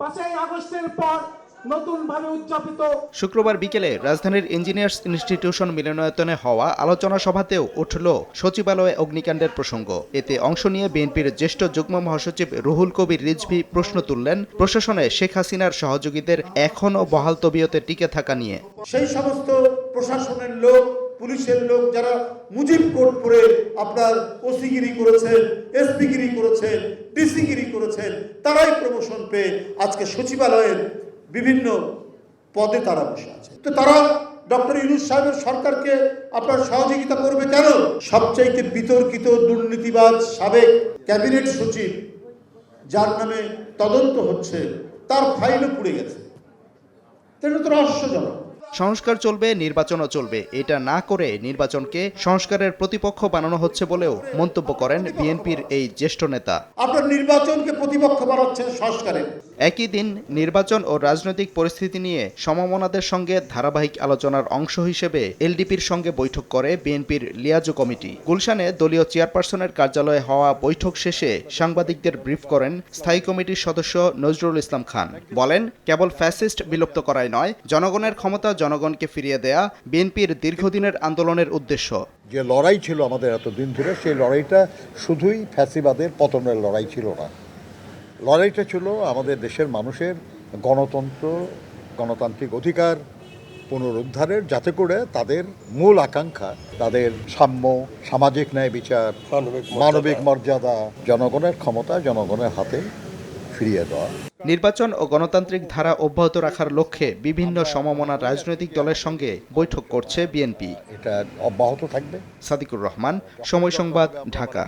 পাঁচই আগস্টের পর নতুনভাবে উদযাপিত শুক্রবার বিকেলে রাজধানীর ইঞ্জিনিয়ার্স ইনস্টিটিউশন মিলনায়তনে হওয়া আলোচনা সভাতেও উঠল সচিবালয়ে অগ্নিকাণ্ডের প্রসঙ্গ। এতে অংশ নিয়ে বিএনপির জ্যেষ্ঠ যুগ্ম মহাসচিব রুহুল কবির রিজভি প্রশ্ন তুললেন প্রশাসনে শেখ হাসিনার সহযোগীদের এখনও বহাল তবিয়তে টিকে থাকা নিয়ে। সেই সমস্ত প্রশাসনের লোক পুলিশের লোক যারা মুজিব কোড পরে আপনার ওসিগিরি করেছেন, এসপিগিরি করেছেন, ডিসিগিরি করেছেন, তারাই প্রমোশন পেয়ে আজকে সচিবালয়ের বিভিন্ন পদে তারা বসে আছে। তো তারা ডক্টর ইউনুস সাহেবের সরকারকে আপনার সহযোগিতা করবে কেন? সবচাইতে বিতর্কিত, দুর্নীতিবাজ সাবেক ক্যাবিনেট সচিব, যার নামে তদন্ত হচ্ছে, তার ফাইলও পুড়ে গেছে। তেন তো রহস্যজনক। সংস্কার চলবে নির্বাচনও চলবে। এটা না করে নির্বাচনকে সংস্কারের প্রতিপক্ষ বানানো হচ্ছে বলেও মন্তব্য করেন বিএনপির এই জ্যেষ্ঠ নেতা। আপনার নির্বাচনকে প্রতিপক্ষ বানাচ্ছেন সংস্কারের। একই দিন নির্বাচন ও রাজনৈতিক পরিস্থিতি নিয়ে সমমনাদের সঙ্গে ধারাবাহিক আলোচনার অংশ হিসেবে এলডিপির সঙ্গে বৈঠক করে বিএনপির লিয়াজু কমিটি। গুলশানে দলীয় চেয়ারপারসনের কার্যালয়ে হওয়া বৈঠক শেষে সাংবাদিকদের ব্রিফ করেন স্থায়ী কমিটির সদস্য নজরুল ইসলাম খান। বলেন কেবল ফ্যাসিস্ট বিলুপ্ত করাই নয় জনগণের ক্ষমতা জনগণকে ফিরিয়ে দেয়া বিএনপির দীর্ঘদিনের আন্দোলনের উদ্দেশ্য। যে লড়াই ছিল আমাদের এতদিন ধরে সেই লড়াইটা শুধুই ফ্যাসিবাদের পতনের লড়াই ছিল না। লড়াইটা ছিল আমাদের দেশের মানুষের গণতন্ত্র গণতান্ত্রিক অধিকার পুনরুদ্ধারের যাতে করে তাদের মূল আকাঙ্ক্ষা তাদের সাম্য সামাজিক ন্যায় বিচার মানবিক মর্যাদা জনগণের ক্ষমতা জনগণের হাতে ফিরিয়ে দেওয়া। নির্বাচন ও গণতান্ত্রিক ধারা অব্যাহত রাখার লক্ষ্যে বিভিন্ন সমমনা রাজনৈতিক দলের সঙ্গে বৈঠক করছে বিএনপি। এটা অব্যাহত থাকবে। সাদিকুর রহমান সময় সংবাদ ঢাকা।